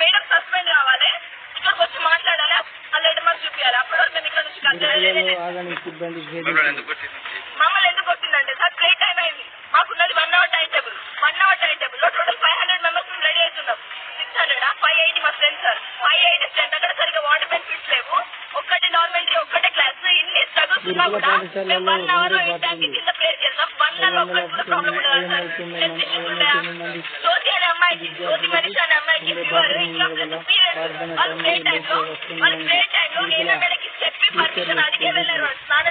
Madam suspend కావాలి. ఇక్కడికి వచ్చి మాట్లాడాలి? ఆ లెటర్ మాకు చూపించాలి అప్పటి వరకు మేము ఇక్కడ నుంచి మమ్మల్ని ఎందుకు వచ్చిందంటే సార్ ప్లే టైం అయింది. మాకున్నది one hour time table one hour time టేబుల్లో total five hundred members ready అవుతున్నాం సిక్స్ హండ్రెడ్ ఫైవ్ ఎయిటీ మా strength sir five eighty strength అక్కడ సరిగా వాటర్ బెనిఫిట్స్ లేవు. ఒక్కటి నార్మల్టీ ఒక్కటే క్లాస్ ఇన్ని స్ట్రగుల్స్ ఉన్నా కూడా మేము వన్ అవర్ ఎయిట్ కింద ప్లేస్ చేస్తాం. వన్ అవర్ ఒక్కటి కూడా ప్రాబ్లం ఉండదు సార్ की बहुत ही परेशान है मैं किसी और और ग्रेट आइलो और ग्रेट आइलो ये ना मेरे किसके भी परमिशन आदि के वेले रोड नाने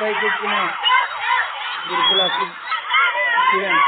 bai ko kuma gurgula su kiran